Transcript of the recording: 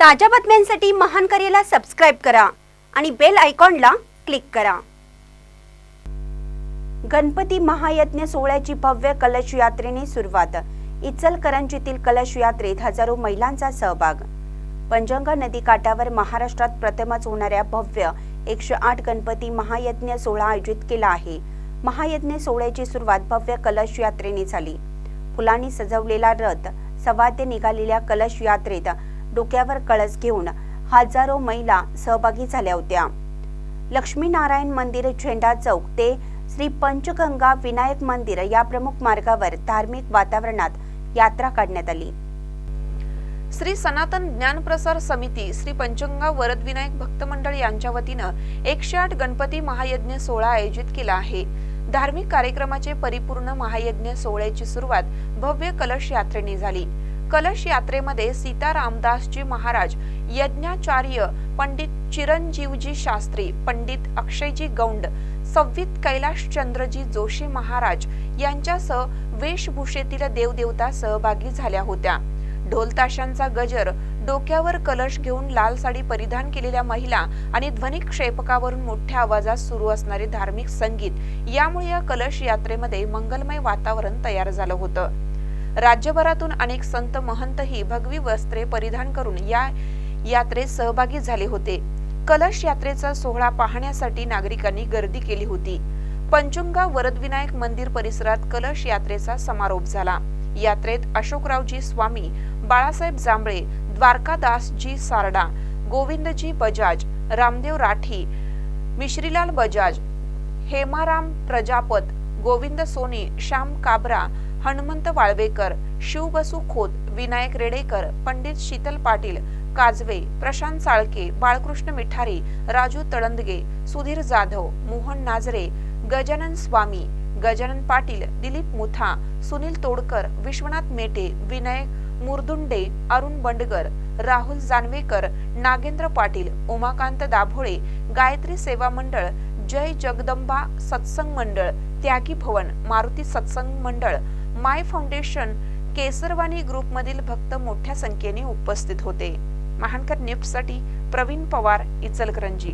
ताज्या बातम्यांसाठी महान करेला सबस्क्राईब करा आणि बेल आयकॉनला क्लिक करा. गणपती महायज्ञ सोहळ्याची भव्य कलश यात्रेने सुरुवात. इचलकरंजीतील कलश यात्रेत हजारो महिलांचा सहभाग. पंजंगा नदी काठावर महाराष्ट्रात प्रथमच होणाऱ्या भव्य एकशे आठ गणपती महायज्ञ सोहळा आयोजित केला आहे. महायज्ञ सोहळ्याची सुरुवात भव्य कलश यात्रेने झाली. फुलांनी सजवलेला रथ सवाद्य निघालेल्या कलश यात्रेत डोक्यावर कळस घेऊन हजारो महिला सहभागी झाल्या होत्या. लक्ष्मीनारायण मंदिर झेंडा चौक ते श्री पंचगंगा विनायक मंदिर या प्रमुख मार्गावर धार्मिक वातावरणात यात्रा काढण्यात आली. श्री सनातन ज्ञान प्रसार समिती श्री पंचगंगा वरदविनायक भक्त मंडळ यांच्या वतीनं एकशे आठ गणपती महायज्ञ सोहळा आयोजित केला आहे. धार्मिक कार्यक्रमाचे परिपूर्ण महायज्ञ सोहळ्याची सुरुवात भव्य कलश यात्रेने झाली. कलश यात्रेमध्ये सीतारामदासजी महाराज यज्ञाचार्य पंडित चिरंजीवजी शास्त्री पंडित अक्षयजी गौंड सव्वित कैलाशचंद्रजी जोशी महाराज यांच्यासह वेशभूषेतील देवदेवता सहभागी झाल्या होत्या. ढोलताशांचा गजर डोक्यावर कलश घेऊन लाल साडी परिधान केलेल्या महिला आणि ध्वनिक्षेपकावरून मोठ्या आवाजात सुरू असणारे धार्मिक संगीत यामुळे या कलश यात्रेमध्ये मंगलमय वातावरण तयार झालं होतं. राज्यभरातून अनेक संत महंतही भगवी वस्त्रे परिधान करून या यात्रेत सहभागी झाले होते. कलश यात्रेचा सोहळा पाहण्यासाठी नागरिकांनी गर्दी केली होती. पंचुंगा वरदविनायक मंदिर परिसरात कलश यात्रेचा समारोप झाला. यात्रेत अशोकरावजी स्वामी बाळासाहेब जांभळे द्वारकादासजी सारडा गोविंदजी बजाज रामदेव राठी मिश्रीलाल बजाज हेमाराम प्रजापत गोविंद सोने श्याम काबरा हनुमंत वाळवेकर शिवबसू खोत विनायक रेडेकर पंडित शीतल पाटील काजवे प्रशांत साळके बाळकृष्ण मिठारी राजू तळंदगे सुधीर जाधव मोहन नाजरे गजानन स्वामी गजानन पाटील दिलीप मुथा सुनील तोडकर विश्वनाथ मेटे विनायक मुरदुंडे अरुण बंडगर राहुल जानवेकर नागेंद्र पाटील उमाकांत दाभोळे गायत्री सेवा मंडळ जय जगदंबा सत्संग मंडळ त्यागी भवन मारुती सत्संग मंडळ माय फाउंडेशन केसरवाणी ग्रुपमधील भक्त मोठ्या संख्येने उपस्थित होते. महानकर न्यूजसाठी प्रवीण पवार इचलकरंजी.